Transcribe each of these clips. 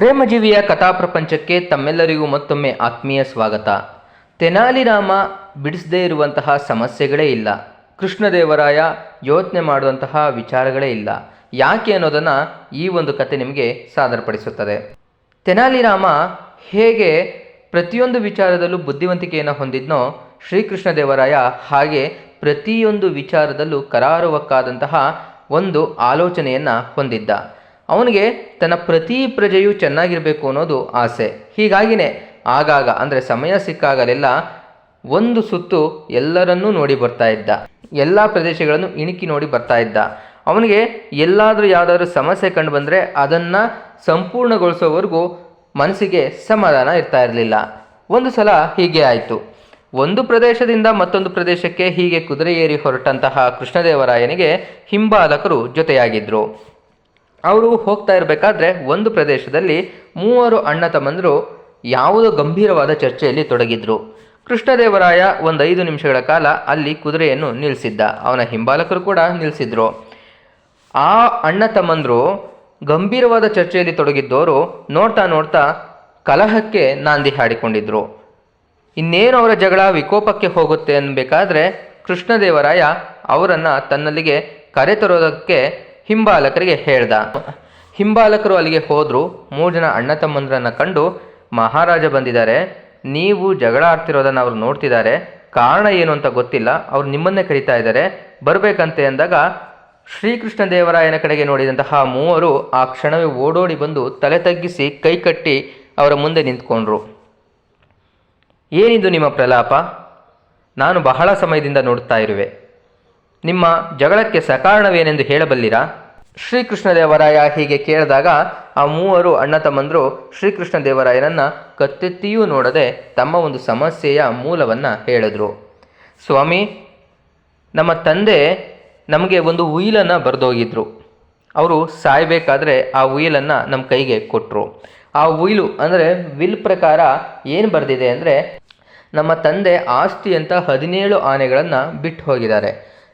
ಪ್ರೇಮಜೀವಿಯ ಕಥಾಪ್ರಪಂಚಕ್ಕೆ ತಮ್ಮೆಲ್ಲರಿಗೂ ಮತ್ತೊಮ್ಮೆ ಆತ್ಮೀಯ ಸ್ವಾಗತ. ತೆನಾಲಿರಾಮ ಬಿಡಿಸದೇ ಇರುವಂತಹ ಸಮಸ್ಯೆಗಳೇ ಇಲ್ಲ. ಕೃಷ್ಣದೇವರಾಯ ಯೋಚನೆ ಮಾಡುವಂತಹ ವಿಚಾರಗಳೇ ಇಲ್ಲ. ಯಾಕೆ ಅನ್ನೋದನ್ನು ಈ ಒಂದು ಕತೆ ನಿಮಗೆ ಸಾದರಪಡಿಸುತ್ತದೆ. ತೆನಾಲಿರಾಮ ಹೇಗೆ ಪ್ರತಿಯೊಂದು ವಿಚಾರದಲ್ಲೂ ಬುದ್ಧಿವಂತಿಕೆಯನ್ನು ಹೊಂದಿದ್ನೋ ಶ್ರೀಕೃಷ್ಣದೇವರಾಯ ಹಾಗೆ ಪ್ರತಿಯೊಂದು ವಿಚಾರದಲ್ಲೂ ಕರಾರುವಕ್ಕಾದಂತಹ ಒಂದು ಆಲೋಚನೆಯನ್ನು ಹೊಂದಿದ್ದ. ಅವನಿಗೆ ತನ್ನ ಪ್ರತಿ ಪ್ರಜೆಯೂ ಚೆನ್ನಾಗಿರಬೇಕು ಅನ್ನೋದು ಆಸೆ. ಹೀಗಾಗಿನೇ ಆಗಾಗ, ಅಂದರೆ ಸಮಯ ಸಿಕ್ಕಾಗಲೆಲ್ಲ ಒಂದು ಸುತ್ತು ಎಲ್ಲರನ್ನೂ ನೋಡಿ ಬರ್ತಾ ಇದ್ದ. ಎಲ್ಲ ಪ್ರದೇಶಗಳನ್ನು ಇಣುಕಿ ನೋಡಿ ಬರ್ತಾ ಇದ್ದ. ಅವನಿಗೆ ಎಲ್ಲಾದರೂ ಯಾವುದಾದ್ರೂ ಸಮಸ್ಯೆ ಕಂಡು ಬಂದರೆ ಅದನ್ನು ಸಂಪೂರ್ಣಗೊಳಿಸೋವರೆಗೂ ಮನಸ್ಸಿಗೆ ಸಮಾಧಾನ ಇರ್ತಾ ಇರಲಿಲ್ಲ. ಒಂದು ಸಲ ಹೀಗೆ ಆಯಿತು. ಒಂದು ಪ್ರದೇಶದಿಂದ ಮತ್ತೊಂದು ಪ್ರದೇಶಕ್ಕೆ ಹೀಗೆ ಕುದುರೆ ಏರಿ ಹೊರಟಂತಹ ಕೃಷ್ಣದೇವರಾಯನಿಗೆ ಹಿಂಬಾಲಕರು ಜೊತೆಯಾಗಿದ್ದರು ಅವರು ಹೋಗ್ತಾ ಇರಬೇಕಾದ್ರೆ ಒಂದು ಪ್ರದೇಶದಲ್ಲಿ ಮೂವರು ಅಣ್ಣ ತಮ್ಮಂದರು ಯಾವುದೋ ಗಂಭೀರವಾದ ಚರ್ಚೆಯಲ್ಲಿ ತೊಡಗಿದ್ರು. ಕೃಷ್ಣದೇವರಾಯ ಒಂದು ಐದು ನಿಮಿಷಗಳ ಕಾಲ ಅಲ್ಲಿ ಕುದುರೆಯನ್ನು ನಿಲ್ಲಿಸಿದ್ದ. ಅವನ ಹಿಂಬಾಲಕರು ಕೂಡ ನಿಲ್ಲಿಸಿದ್ರು. ಆ ಅಣ್ಣ ತಮ್ಮಂದರು ಗಂಭೀರವಾದ ಚರ್ಚೆಯಲ್ಲಿ ತೊಡಗಿದ್ದವರು ನೋಡ್ತಾ ನೋಡ್ತಾ ಕಲಹಕ್ಕೆ ನಾಂದಿ ಹಾಡಿಕೊಂಡಿದ್ರು. ಇನ್ನೇನು ಅವರ ಜಗಳ ವಿಕೋಪಕ್ಕೆ ಹೋಗುತ್ತೆ ಅನ್ಬೇಕಾದ್ರೆ ಕೃಷ್ಣದೇವರಾಯ ಅವರನ್ನು ತನ್ನಲ್ಲಿಗೆ ಕರೆತರೋದಕ್ಕೆ ಹಿಂಬಾಲಕರಿಗೆ ಹೇಳ್ದ. ಹಿಂಬಾಲಕರು ಅಲ್ಲಿಗೆ ಹೋದರು. ಮೂರು ಜನ ಅಣ್ಣ ತಮ್ಮಂದ್ರನ್ನ ಕಂಡು ಮಹಾರಾಜ ಬಂದಿದ್ದಾರೆ. ನೀವು ಜಗಳ ಆಡ್ತಿರೋದನ್ನು ಅವ್ರು ನೋಡ್ತಿದ್ದಾರೆ. ಕಾರಣ ಏನು ಅಂತ ಗೊತ್ತಿಲ್ಲ. ಅವ್ರು ನಿಮ್ಮನ್ನೇ ಕರಿತಾ ಇದ್ದಾರೆ. ಬರಬೇಕಂತೆ ಅಂದಾಗ ಶ್ರೀಕೃಷ್ಣ ದೇವರಾಯನ ಕಡೆಗೆ ನೋಡಿದಂತಹ ಮೂವರು ಆ ಕ್ಷಣವೇ ಓಡೋಡಿ ಬಂದು ತಲೆ ತಗ್ಗಿಸಿ ಕೈ ಕಟ್ಟಿ ಅವರ ಮುಂದೆ ನಿಂತ್ಕೊಂಡ್ರು. ಏನಿದು ನಿಮ್ಮ ಪ್ರಲಾಪ? ನಾನು ಬಹಳ ಸಮಯದಿಂದ ನೋಡ್ತಾ ಇರುವೆ. ನಿಮ್ಮ ಜಗಳಕ್ಕೆ ಸಕಾರಣವೇನೆಂದು ಹೇಳಬಲ್ಲಿರಾ? ಶ್ರೀಕೃಷ್ಣದೇವರಾಯ ಹೀಗೆ ಕೇಳಿದಾಗ ಆ ಮೂವರು ಅಣ್ಣ ತಮ್ಮಂದರು ಶ್ರೀಕೃಷ್ಣದೇವರಾಯನನ್ನು ಕತ್ತೆತ್ತಿಯೂ ನೋಡದೆ ತಮ್ಮ ಒಂದು ಸಮಸ್ಯೆಯ ಮೂಲವನ್ನು ಹೇಳಿದ್ರು. ಸ್ವಾಮಿ, ನಮ್ಮ ತಂದೆ ನಮಗೆ ಒಂದು ಉಯಿಲನ್ನು ಬರೆದೋಗಿದ್ರು. ಅವರು ಸಾಯಬೇಕಾದ್ರೆ ಆ ಉಯಿಲನ್ನು ನಮ್ಮ ಕೈಗೆ ಕೊಟ್ಟರು ಆ ಉಯಿಲು ಅಂದರೆ ವಿಲ್ ಪ್ರಕಾರ ಏನು ಬರೆದಿದೆ ಅಂದರೆ ನಮ್ಮ ತಂದೆ ಆಸ್ತಿ ಅಂತ ಹದಿನೇಳು ಆನೆಗಳನ್ನು ಬಿಟ್ಟು ಹೋಗಿದ್ದಾರೆ.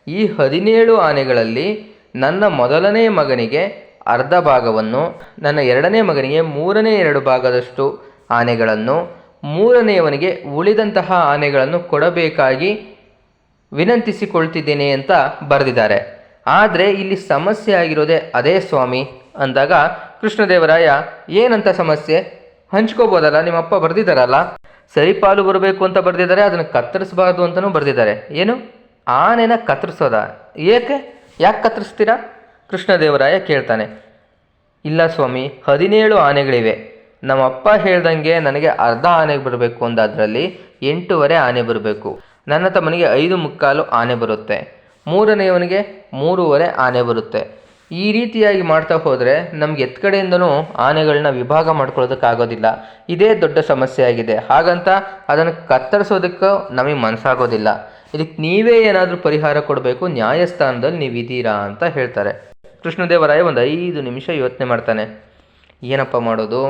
ಈ ಹದಿನೇಳು ಆನೆಗಳಲ್ಲಿ ನನ್ನ ಮೊದಲನೇ ಮಗನಿಗೆ ಅರ್ಧ ಭಾಗವನ್ನು, ನನ್ನ ಎರಡನೇ ಮಗನಿಗೆ ಮೂರನೇ ಎರಡು ಭಾಗದಷ್ಟು ಆನೆಗಳನ್ನು, ಮೂರನೆಯವನಿಗೆ ಉಳಿದಂತಹ ಆನೆಗಳನ್ನು ಕೊಡಬೇಕಾಗಿ ವಿನಂತಿಸಿಕೊಳ್ತಿದ್ದೇನೆ ಅಂತ ಬರೆದಿದ್ದಾರೆ. ಆದರೆ ಇಲ್ಲಿ ಸಮಸ್ಯೆ ಆಗಿರೋದೇ ಅದೇ ಸ್ವಾಮಿ ಅಂದಾಗ ಕೃಷ್ಣದೇವರಾಯ, ಏನಂತ ಸಮಸ್ಯೆ? ಹಂಚ್ಕೋಬೋದಲ್ಲ, ನಿಮ್ಮಪ್ಪ ಬರೆದಿದ್ದಾರಲ್ಲ? ಸರಿಪಾಲು ಬರಬೇಕು ಅಂತ ಬರೆದಿದ್ದಾರೆ, ಅದನ್ನು ಕತ್ತರಿಸಬಾರ್ದು ಅಂತಲೂ ಬರೆದಿದ್ದಾರೆ. ಏನು? ಆನೆನ ಕತ್ತರಿಸೋದ? ಏಕೆ? ಯಾಕೆ ಕತ್ತರಿಸ್ತೀರಾ? ಕೃಷ್ಣದೇವರಾಯ ಕೇಳ್ತಾನೆ. ಇಲ್ಲ ಸ್ವಾಮಿ, ಹದಿನೇಳು ಆನೆಗಳಿವೆ. ನಮ್ಮಪ್ಪ ಹೇಳ್ದಂಗೆ ನನಗೆ ಅರ್ಧ ಆನೆಗೆ ಬರಬೇಕು ಅಂದಾದ್ರಲ್ಲಿ ಎಂಟೂವರೆ ಆನೆ ಬರಬೇಕು. ನನ್ನ ತಮ್ಮನಿಗೆ ಐದು ಮುಕ್ಕಾಲು ಆನೆ ಬರುತ್ತೆ. ಮೂರನೆಯವನಿಗೆ ಮೂರುವರೆ ಆನೆ ಬರುತ್ತೆ. ಈ ರೀತಿಯಾಗಿ ಮಾಡ್ತಾ ಹೋದರೆ ನಮ್ಗೆ ಎತ್ ಕಡೆಯಿಂದನೂ ಆನೆಗಳನ್ನ ವಿಭಾಗ ಮಾಡ್ಕೊಳ್ಳೋದಕ್ಕಾಗೋದಿಲ್ಲ. ಇದೇ ದೊಡ್ಡ ಸಮಸ್ಯೆ ಆಗಿದೆ. ಹಾಗಂತ ಅದನ್ನು ಕತ್ತರಿಸೋದಕ್ಕೂ ನಮಗೆ ಮನಸ್ಸಾಗೋದಿಲ್ಲ ಇದಕ್ಕೆ ನೀವೇ ಏನಾದರೂ ಪರಿಹಾರ ಕೊಡಬೇಕು, ನ್ಯಾಯಸ್ಥಾನದಲ್ಲಿ ನೀವಿದ್ದೀರಾ ಅಂತ ಹೇಳ್ತಾರೆ. ಕೃಷ್ಣದೇವರಾಯ ಒಂದು ಐದು ನಿಮಿಷ ಯೋಚನೆ ಮಾಡ್ತಾನೆ. ಏನಪ್ಪ ಮಾಡೋದು?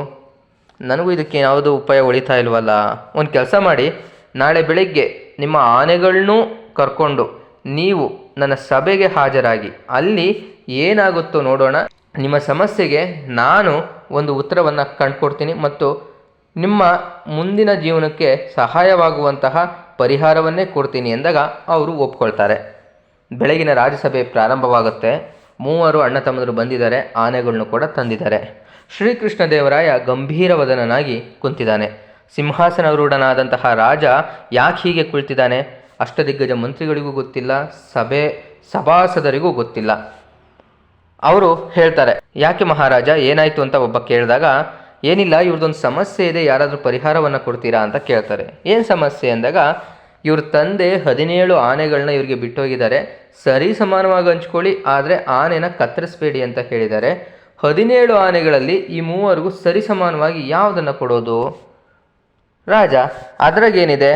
ನನಗೂ ಇದಕ್ಕೆ ಯಾವುದೋ ಉಪಾಯ ಉಳಿತಾ ಇಲ್ವಲ್ಲ? ಒಂದು ಕೆಲಸ ಮಾಡಿ, ನಾಳೆ ಬೆಳಿಗ್ಗೆ ನಿಮ್ಮ ಆನೆಗಳನ್ನೂ ಕರ್ಕೊಂಡು ನೀವು ನನ್ನ ಸಭೆಗೆ ಹಾಜರಾಗಿ. ಅಲ್ಲಿ ಏನಾಗುತ್ತೋ ನೋಡೋಣ. ನಿಮ್ಮ ಸಮಸ್ಯೆಗೆ ನಾನು ಒಂದು ಉತ್ತರವನ್ನು ಕಂಡುಕೊಡ್ತೀನಿ ಮತ್ತು ನಿಮ್ಮ ಮುಂದಿನ ಜೀವನಕ್ಕೆ ಸಹಾಯವಾಗುವಂತಹ ಪರಿಹಾರವನ್ನೇ ಕೊಡ್ತೀನಿ ಎಂದಾಗ ಅವರು ಒಪ್ಕೊಳ್ತಾರೆ. ಬೆಳಗಿನ ರಾಜ್ಯಸಭೆ ಪ್ರಾರಂಭವಾಗುತ್ತೆ. ಮೂವರು ಅಣ್ಣ ತಮ್ಮದರು ಬಂದಿದ್ದಾರೆ. ಆನೆಗಳನ್ನು ಕೂಡ ತಂದಿದ್ದಾರೆ. ಶ್ರೀಕೃಷ್ಣ ದೇವರಾಯ ಗಂಭೀರವದನನಾಗಿ ಕುಂತಿದ್ದಾನೆ. ಸಿಂಹಾಸನರೂಢನಾದಂತಹ ರಾಜ ಯಾಕೆ ಹೀಗೆ ಕುಳಿತಿದ್ದಾನೆ? ಅಷ್ಟದಿಗ್ಗಜ ಮಂತ್ರಿಗಳಿಗೂ ಗೊತ್ತಿಲ್ಲ, ಸಭೆ ಸಭಾಸದರಿಗೂ ಗೊತ್ತಿಲ್ಲ. ಅವರು ಹೇಳ್ತಾರೆ, ಯಾಕೆ ಮಹಾರಾಜ, ಏನಾಯಿತು ಅಂತ ಒಬ್ಬ ಕೇಳಿದಾಗ, ಏನಿಲ್ಲ ಇವ್ರದ್ದೊಂದು ಸಮಸ್ಯೆ ಇದೆ, ಯಾರಾದರೂ ಪರಿಹಾರವನ್ನು ಕೊಡ್ತೀರಾ ಅಂತ ಕೇಳ್ತಾರೆ. ಏನು ಸಮಸ್ಯೆ ಅಂದಾಗ, ಇವ್ರ ತಂದೆ ಹದಿನೇಳು ಆನೆಗಳನ್ನ ಇವ್ರಿಗೆ ಬಿಟ್ಟೋಗಿದ್ದಾರೆ. ಸರಿ ಸಮಾನವಾಗಿ ಹಂಚ್ಕೊಳ್ಳಿ, ಆದರೆ ಆನೆನ ಕತ್ತರಿಸಬೇಡಿ ಅಂತ ಹೇಳಿದ್ದಾರೆ. ಹದಿನೇಳು ಆನೆಗಳಲ್ಲಿ ಈ ಮೂವರಿಗೂ ಸರಿ ಸಮಾನವಾಗಿ ಯಾವುದನ್ನು ಕೊಡೋದು? ರಾಜ, ಅದ್ರಾಗೇನಿದೆ?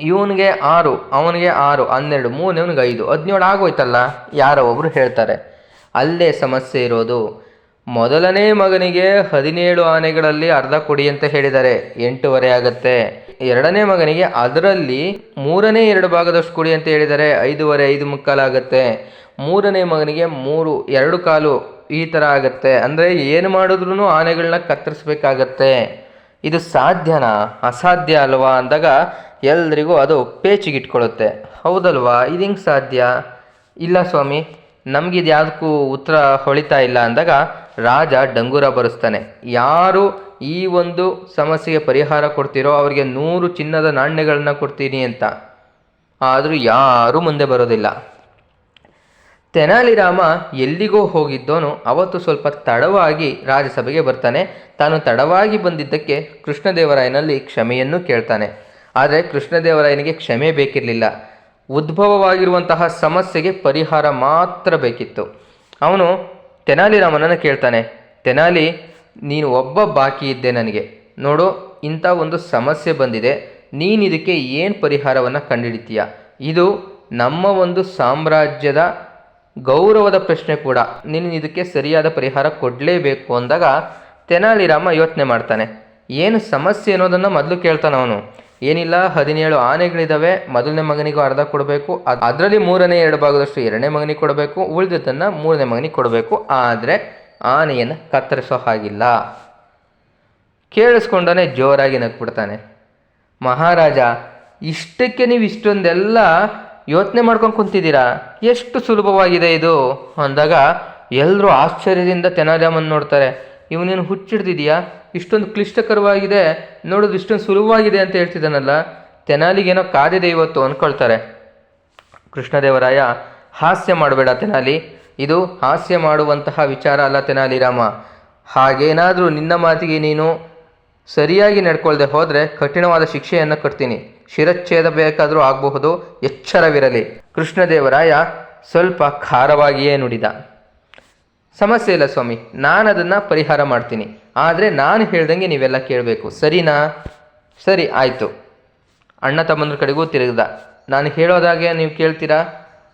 ಇವನಿಗೆ ಆರು, ಅವನಿಗೆ ಆರು, ಹನ್ನೆರಡು ಮೂರನೇವನಿಗೆ ಐದು. ಹದಿನೇಳು ಆಗೋಯ್ತಲ್ಲ? ಯಾರೋ ಒಬ್ಬರು ಹೇಳ್ತಾರೆ. ಅಲ್ಲೇ ಸಮಸ್ಯೆ ಇರೋದು. ಮೊದಲನೇ ಮಗನಿಗೆ ಹದಿನೇಳು ಆನೆಗಳಲ್ಲಿ ಅರ್ಧ ಕೊಡಿ ಅಂತ ಹೇಳಿದ್ದಾರೆ. ಎಂಟೂವರೆ ಆಗುತ್ತೆ. ಎರಡನೇ ಮಗನಿಗೆ ಅದರಲ್ಲಿ ಮೂರನೇ ಎರಡು ಭಾಗದಷ್ಟು ಕೊಡಿ ಅಂತ ಹೇಳಿದ್ದಾರೆ. ಐದೂವರೆ, ಐದು ಮುಕ್ಕಾಲು ಆಗುತ್ತೆ. ಮೂರನೇ ಮಗನಿಗೆ ಮೂರು, ಎರಡು ಕಾಲು ಈ ಥರ ಆಗತ್ತೆ. ಅಂದರೆ ಏನು ಮಾಡಿದ್ರೂ ಆನೆಗಳನ್ನ ಕತ್ತರಿಸ್ಬೇಕಾಗತ್ತೆ. ಇದು ಸಾಧ್ಯನಾ? ಅಸಾಧ್ಯ ಅಲ್ವಾ? ಅಂದಾಗ ಎಲ್ರಿಗೂ ಅದು ಪೇಚಿಗಿಟ್ಕೊಳ್ಳುತ್ತೆ ಹೌದಲ್ವಾ? ಇದು ಸಾಧ್ಯ? ಇಲ್ಲ ಸ್ವಾಮಿ, ನಮಗಿದು ಯಾವುದಕ್ಕೂ ಉತ್ತರ ಹೊಳಿತಾ ಇಲ್ಲ ಅಂದಾಗ ರಾಜ ಡಂಗೂರ ಬರೆಸ್ತಾನೆ. ಯಾರು ಈ ಒಂದು ಸಮಸ್ಯೆಗೆ ಪರಿಹಾರ ಕೊಡ್ತೀರೋ ಅವರಿಗೆ ನೂರು ಚಿನ್ನದ ನಾಣ್ಯಗಳನ್ನ ಕೊಡ್ತೀನಿ ಅಂತ. ಆದರೂ ಯಾರೂ ಮುಂದೆ ಬರೋದಿಲ್ಲ. ತೆನಾಲಿರಾಮ ಎಲ್ಲಿಗೋ ಹೋಗಿದ್ದೋನು ಅವತ್ತು ಸ್ವಲ್ಪ ತಡವಾಗಿ ರಾಜಸಭೆಗೆ ಬರ್ತಾನೆ. ತಾನು ತಡವಾಗಿ ಬಂದಿದ್ದಕ್ಕೆ ಕೃಷ್ಣದೇವರಾಯನಲ್ಲಿ ಕ್ಷಮೆಯನ್ನು ಕೇಳ್ತಾನೆ. ಆದರೆ ಕೃಷ್ಣದೇವರಾಯನಿಗೆ ಕ್ಷಮೆ ಬೇಕಿರಲಿಲ್ಲ. ಉದ್ಭವವಾಗಿರುವಂತಹ ಸಮಸ್ಯೆಗೆ ಪರಿಹಾರ ಮಾತ್ರ ಬೇಕಿತ್ತು. ಅವನು ತೆನಾಲಿರಾಮನನ್ನು ಕೇಳ್ತಾನೆ. ತೆನಾಲಿ, ನೀನು ಒಬ್ಬ ಬಾಕಿ ಇದ್ದೆ ನನಗೆ. ನೋಡು, ಇಂಥ ಒಂದು ಸಮಸ್ಯೆ ಬಂದಿದೆ. ನೀನು ಇದಕ್ಕೆ ಏನು ಪರಿಹಾರವನ್ನು ಕಂಡುಹಿಡಿತೀಯ ಇದು ನಮ್ಮ ಒಂದು ಸಾಮ್ರಾಜ್ಯದ ಗೌರವದ ಪ್ರಶ್ನೆ ಕೂಡ. ನೀನು ಇದಕ್ಕೆ ಸರಿಯಾದ ಪರಿಹಾರ ಕೊಡಲೇಬೇಕು ಅಂದಾಗ ತೆನಾಲಿರಾಮ ಯೋಚನೆ ಮಾಡ್ತಾನೆ. ಏನು ಸಮಸ್ಯೆ ಅನ್ನೋದನ್ನು ಮೊದಲು ಕೇಳ್ತಾನೆ ಅವನು ಏನಿಲ್ಲ, ಹದಿನೇಳು ಆನೆಗಳಿದ್ದಾವೆ ಮೊದಲನೇ ಮಗನಿಗೂ ಅರ್ಧ ಕೊಡಬೇಕು ಅದರಲ್ಲಿ ಮೂರನೇ ಎರಡು ಭಾಗದಷ್ಟು ಎರಡನೇ ಮಗನಿಗೆ ಕೊಡಬೇಕು ಉಳಿದದನ್ನು ಮೂರನೇ ಮಗನಿಗೆ ಕೊಡಬೇಕು, ಆದರೆ ಆನೆಯನ್ನು ಕತ್ತರಿಸೋ ಹಾಗಿಲ್ಲ. ಕೇಳಿಸ್ಕೊಂಡನೆ ಜೋರಾಗಿ ನಗ್ಬಿಡ್ತಾನೆ. ಮಹಾರಾಜ, ಇಷ್ಟಕ್ಕೆ ನೀವು ಇಷ್ಟೊಂದೆಲ್ಲ ಯೋಚನೆ ಮಾಡ್ಕೊಂಡು ಕುಂತಿದ್ದೀರಾ? ಎಷ್ಟು ಸುಲಭವಾಗಿದೆ ಇದು? ಅಂದಾಗ ಎಲ್ಲರೂ ಆಶ್ಚರ್ಯದಿಂದ ತೆನಾಲಿಯಮ್ಮನ್ನು ನೋಡ್ತಾರೆ. ಇವನೇನು ಹುಚ್ಚಿಡ್ದಿದೆಯಾ? ಇಷ್ಟೊಂದು ಕ್ಲಿಷ್ಟಕರವಾಗಿದೆ, ನೋಡೋದು ಇಷ್ಟೊಂದು ಸುಲಭವಾಗಿದೆ ಅಂತ ಹೇಳ್ತಿದ್ದಾನಲ್ಲ, ತೆನಾಲಿಗೇನೋ ಕಾದಿದೆ ಇವತ್ತು ಅಂದ್ಕೊಳ್ತಾರೆ. ಕೃಷ್ಣದೇವರಾಯ, ಹಾಸ್ಯ ಮಾಡಬೇಡ ತೆನಾಲಿ. ಇದು ಹಾಸ್ಯ ಮಾಡುವಂತಹ ವಿಚಾರ ಅಲ್ಲ ತೆನಾಲಿ ರಾಮ. ಹಾಗೇನಾದರೂ ನಿನ್ನ ಮಾತಿಗೆ ನೀನು ಸರಿಯಾಗಿ ನಡ್ಕೊಳ್ದೆ ಹೋದರೆ ಕಠಿಣವಾದ ಶಿಕ್ಷೆಯನ್ನು ಕಟ್ತೀನಿ ಶಿರಚ್ಛೇದ ಬೇಕಾದರೂ ಆಗಬಹುದು, ಎಚ್ಚರವಿರಲಿ. ಕೃಷ್ಣದೇವರಾಯ ಸ್ವಲ್ಪ ಖಾರವಾಗಿಯೇ ನುಡಿದ. ಸಮಸ್ಯೆ ಇಲ್ಲ ಸ್ವಾಮಿ ನಾನು ಅದನ್ನು ಪರಿಹಾರ ಮಾಡ್ತೀನಿ. ಆದರೆ ನಾನು ಹೇಳ್ದಂಗೆ ನೀವೆಲ್ಲ ಕೇಳಬೇಕು. ಸರಿನಾ? ಸರಿ, ಆಯಿತು. ಅಣ್ಣ ತಮ್ಮಂದ್ರ ಕಡೆಗೂ ತಿರುಗ್ದ. ನಾನು ಹೇಳೋದಾಗೆ ನೀವು ಕೇಳ್ತೀರಾ?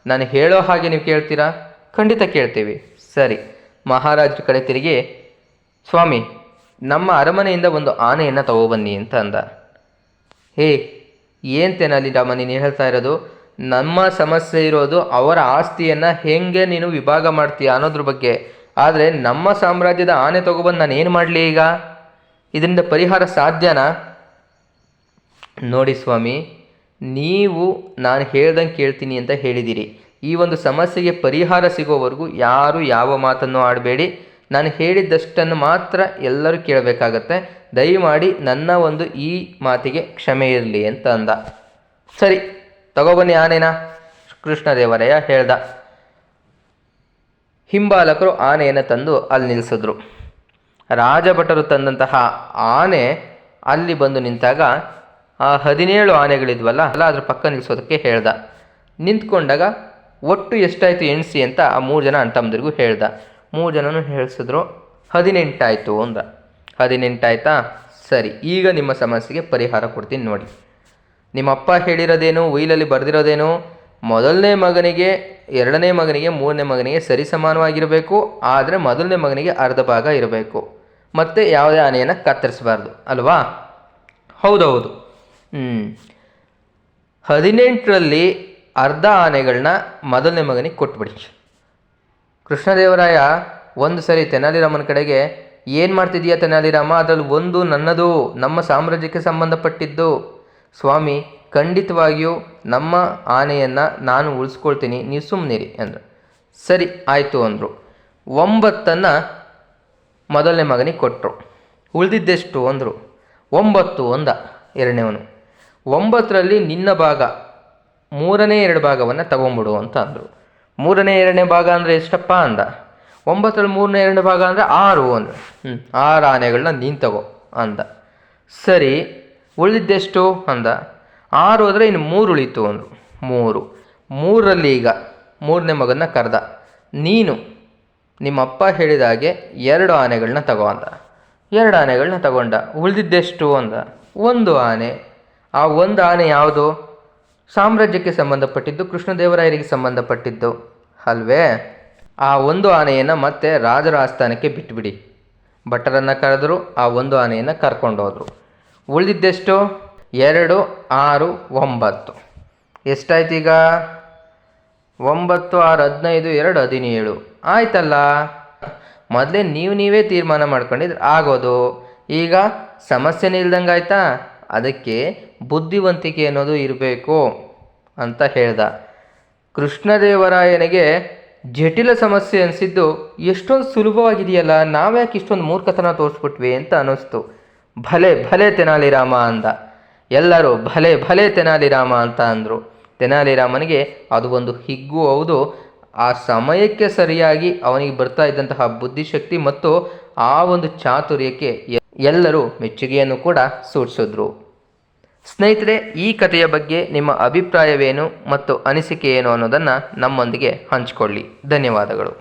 ನಾನು ಹೇಳೋ ಹಾಗೆ ನೀವು ಕೇಳ್ತೀರಾ? ಖಂಡಿತ ಕೇಳ್ತೀವಿ. ಸರಿ. ಮಹಾರಾಜರ ಕಡೆ ತಿರುಗಿ, ಸ್ವಾಮಿ, ನಮ್ಮ ಅರಮನೆಯಿಂದ ಒಂದು ಆನೆಯನ್ನು ತಗೋಬನ್ನಿ ಅಂತ ಅಂದ. ಹೇ, ಏನ್ ತೆನಾಲಿ ರಾಮ, ನೀನು ಹೇಳ್ತಾ ಇರೋದು? ನಮ್ಮ ಸಮಸ್ಯೆ ಇರೋದು ಅವರ ಆಸ್ತಿಯನ್ನು ಹೇಗೆ ನೀನು ವಿಭಾಗ ಮಾಡ್ತೀಯ ಅನ್ನೋದ್ರ ಬಗ್ಗೆ. ಆದರೆ ನಮ್ಮ ಸಾಮ್ರಾಜ್ಯದ ಆನೆ ತಗೊಬಂದು ನಾನು ಏನು ಮಾಡಲಿ ಈಗ? ಇದರಿಂದ ಪರಿಹಾರ ಸಾಧ್ಯನಾ? ನೋಡಿ ಸ್ವಾಮಿ, ನೀವು ನಾನು ಹೇಳ್ದಂಗೆ ಕೇಳ್ತೀನಿ ಅಂತ ಹೇಳಿದ್ದೀರಿ ಈ ಒಂದು ಸಮಸ್ಯೆಗೆ ಪರಿಹಾರ ಸಿಗೋವರೆಗೂ ಯಾರು ಯಾವ ಮಾತನ್ನು ಆಡಬೇಡಿ. ನಾನು ಹೇಳಿದ್ದಷ್ಟನ್ನು ಮಾತ್ರ ಎಲ್ಲರೂ ಕೇಳಬೇಕಾಗತ್ತೆ. ದಯಮಾಡಿ ನನ್ನ ಒಂದು ಈ ಮಾತಿಗೆ ಕ್ಷಮೆ ಇರಲಿ ಅಂತ ಅಂದ. ಸರಿ ತಗೊಬನ್ನಿ ಆನೆನ. ಕೃಷ್ಣದೇವರಾಯ ಹೇಳ್ದ. ಹಿಂಬಾಲಕರು ಆನೆಯನ್ನು ತಂದು ಅಲ್ಲಿ ನಿಲ್ಲಿಸಿದ್ರು ರಾಜಭಟರು ತಂದಂತಹ ಆನೆ ಅಲ್ಲಿ ಬಂದು ನಿಂತಾಗ ಆ ಹದಿನೇಳು ಆನೆಗಳಿದ್ವಲ್ಲ ಅಲ್ಲ ಅದ್ರ ಪಕ್ಕ ನಿಲ್ಲಿಸೋದಕ್ಕೆ ಹೇಳ್ದ. ನಿಂತ್ಕೊಂಡಾಗ ಒಟ್ಟು ಎಷ್ಟಾಯಿತು ಎಣಿಸಿ ಅಂತ ಆ ಮೂರು ಜನ ಅಣ್ತಮ್ಮದಿರಿಗೂ ಹೇಳ್ದ. ಮೂರು ಜನನು ಹೇಳಿಸಿದ್ರು, ಹದಿನೆಂಟಾಯಿತು ಅಂದ. ಹದಿನೆಂಟಾಯ್ತಾ? ಸರಿ, ಈಗ ನಿಮ್ಮ ಸಮಸ್ಯೆಗೆ ಪರಿಹಾರ ಕೊಡ್ತೀನಿ ನೋಡಿ. ನಿಮ್ಮಪ್ಪ ಹೇಳಿರೋದೇನು ವೈಲಲ್ಲಿ ಬರೆದಿರೋದೇನು, ಮೊದಲನೇ ಮಗನಿಗೆ, ಎರಡನೇ ಮಗನಿಗೆ, ಮೂರನೇ ಮಗನಿಗೆ ಸರಿ ಸಮಾನವಾಗಿರಬೇಕು, ಆದರೆ ಮೊದಲನೇ ಮಗನಿಗೆ ಅರ್ಧ ಭಾಗ ಇರಬೇಕು. ಮತ್ತು ಯಾವುದೇ ಆನೆಯನ್ನು ಕತ್ತರಿಸಬಾರ್ದು, ಅಲ್ವಾ? ಹೌದೌದು. ಹ್ಞೂ ಹದಿನೆಂಟರಲ್ಲಿ ಅರ್ಧ ಆನೆಗಳನ್ನ ಮೊದಲನೇ ಮಗನಿಗೆ ಕೊಟ್ಬಿಡಿ. ಕೃಷ್ಣದೇವರಾಯ, ಒಂದು ಸರಿ ತೆನಾಲಿರಾಮನ ಕಡೆಗೆ, ಏನು ಮಾಡ್ತಿದೀಯ ತೆನಾಲಿರಾಮ? ಅದರಲ್ಲಿ ಒಂದು ನನ್ನದು, ನಮ್ಮ ಸಾಮ್ರಾಜ್ಯಕ್ಕೆ ಸಂಬಂಧಪಟ್ಟಿದ್ದು. ಸ್ವಾಮಿ, ಖಂಡಿತವಾಗಿಯೂ ನಮ್ಮ ಆನೆಯನ್ನು ನಾನು ಉಳಿಸ್ಕೊಳ್ತೀನಿ, ನೀವು ಸುಮ್ಮನಿರಿ ಅಂದರು. ಸರಿ, ಆಯಿತು ಅಂದರು. ಒಂಬತ್ತನ್ನು ಮೊದಲನೇ ಮಗನಿಗೆ ಕೊಟ್ಟರು ಉಳಿದಿದ್ದೆಷ್ಟು ಅಂದರು? ಒಂಬತ್ತು ಒಂದ, ಎರಡನೇವನು. ಒಂಬತ್ತರಲ್ಲಿ ನಿನ್ನ ಭಾಗ, ಮೂರನೇ ಎರಡು ಭಾಗವನ್ನು ತಗೊಂಬಿಡು ಅಂತ ಅಂದರು. ಮೂರನೇ, ಎರಡನೇ ಭಾಗ ಅಂದರೆ ಎಷ್ಟಪ್ಪ ಅಂದ? ಒಂಬತ್ತರಲ್ಲಿ ಮೂರನೇ, ಎರಡನೇ ಭಾಗ ಅಂದರೆ ಆರು ಅಂದರು. ಹ್ಞೂ ಆರು ಆನೆಗಳನ್ನ ನೀನು ತಗೋ ಅಂದ. ಸರಿ ಉಳಿದಿದ್ದೆಷ್ಟು ಅಂದ? ಆರು ಆದರೆ ಇನ್ನು ಮೂರು ಉಳಿತು ಅಂದರು. ಮೂರು. ಮೂರರಲ್ಲಿ ಈಗ ಮೂರನೇ ಮಗನ ಕರೆದ. ನೀನು ನಿಮ್ಮಪ್ಪ ಹೇಳಿದ ಹಾಗೆ ಎರಡು ಆನೆಗಳನ್ನ ತಗೋ ಅಂದ. ಎರಡು ಆನೆಗಳನ್ನ ತಗೊಂಡ. ಉಳಿದಿದ್ದೆಷ್ಟು ಅಂದ? ಒಂದು ಆನೆ. ಆ ಒಂದು ಆನೆ ಯಾವುದು? ಸಾಮ್ರಾಜ್ಯಕ್ಕೆ ಸಂಬಂಧಪಟ್ಟಿದ್ದು, ಕೃಷ್ಣದೇವರಾಯರಿಗೆ ಸಂಬಂಧಪಟ್ಟಿದ್ದು ಅಲ್ವೇ? ಆ ಒಂದು ಆನೆಯನ್ನು ಮತ್ತೆ ರಾಜರ ಆಸ್ಥಾನಕ್ಕೆ ಬಿಟ್ಟುಬಿಡಿ ಭಟ್ಟರನ್ನು ಕರೆದರು, ಆ ಒಂದು ಆನೆಯನ್ನು ಕರ್ಕೊಂಡು ಹೋದರು ಉಳಿದಿದ್ದೆಷ್ಟು? ಎರಡು, ಆರು, ಒಂಬತ್ತು. ಎಷ್ಟಾಯ್ತು ಈಗ? ಒಂಬತ್ತು, ಆರು, ಹದಿನೈದು, ಎರಡು, ಹದಿನೇಳು. ಆಯ್ತಲ್ಲ? ಮೊದಲೇ ನೀವು ನೀವೇ ತೀರ್ಮಾನ ಮಾಡ್ಕೊಂಡಿದ್ರೆ ಆಗೋದು. ಈಗ ಸಮಸ್ಯೆನೇ ಇಲ್ದಂಗೆ ಆಯ್ತಾ? ಅದಕ್ಕೆ ಬುದ್ಧಿವಂತಿಕೆ ಅನ್ನೋದು ಇರಬೇಕು ಅಂತ ಹೇಳ್ದ. ಕೃಷ್ಣದೇವರಾಯನಿಗೆ ಜಟಿಲ ಸಮಸ್ಯೆ ಅನಿಸಿದ್ದು ಎಷ್ಟೊಂದು ಸುಲಭವಾಗಿದೆಯಲ್ಲ, ನಾವ್ಯಾಕೆ ಇಷ್ಟೊಂದು ಮೂರ್ಖತನ ತೋರಿಸ್ಬಿಟ್ವಿ ಅಂತ ಅನ್ನಿಸ್ತು. ಭಲೆ ಭಲೆ ತೆನಾಲಿರಾಮ ಅಂದ. ಎಲ್ಲರೂ ಭಲೆ ಭಲೆ ತೆನಾಲಿರಾಮ ಅಂತ ಅಂದರು. ತೆನಾಲಿರಾಮನಿಗೆ ಅದು ಒಂದು ಹಿಗ್ಗು ಹೌದು. ಆ ಸಮಯಕ್ಕೆ ಸರಿಯಾಗಿ ಅವನಿಗೆ ಬರ್ತಾ ಇದ್ದಂತಹ ಬುದ್ಧಿಶಕ್ತಿ ಮತ್ತು ಆ ಒಂದು ಚಾತುರ್ಯಕ್ಕೆ ಎಲ್ಲರೂ ಮೆಚ್ಚುಗೆಯನ್ನು ಕೂಡ ಸೂಚಿಸಿದ್ರು. ಸ್ನೇಹಿತರೆ, ಈ ಕಥೆಯ ಬಗ್ಗೆ ನಿಮ್ಮ ಅಭಿಪ್ರಾಯವೇನು ಮತ್ತು ಅನಿಸಿಕೆ ಏನು ಅನ್ನೋದನ್ನು ನಮ್ಮೊಂದಿಗೆ ಹಂಚಿಕೊಳ್ಳಿ. ಧನ್ಯವಾದಗಳು.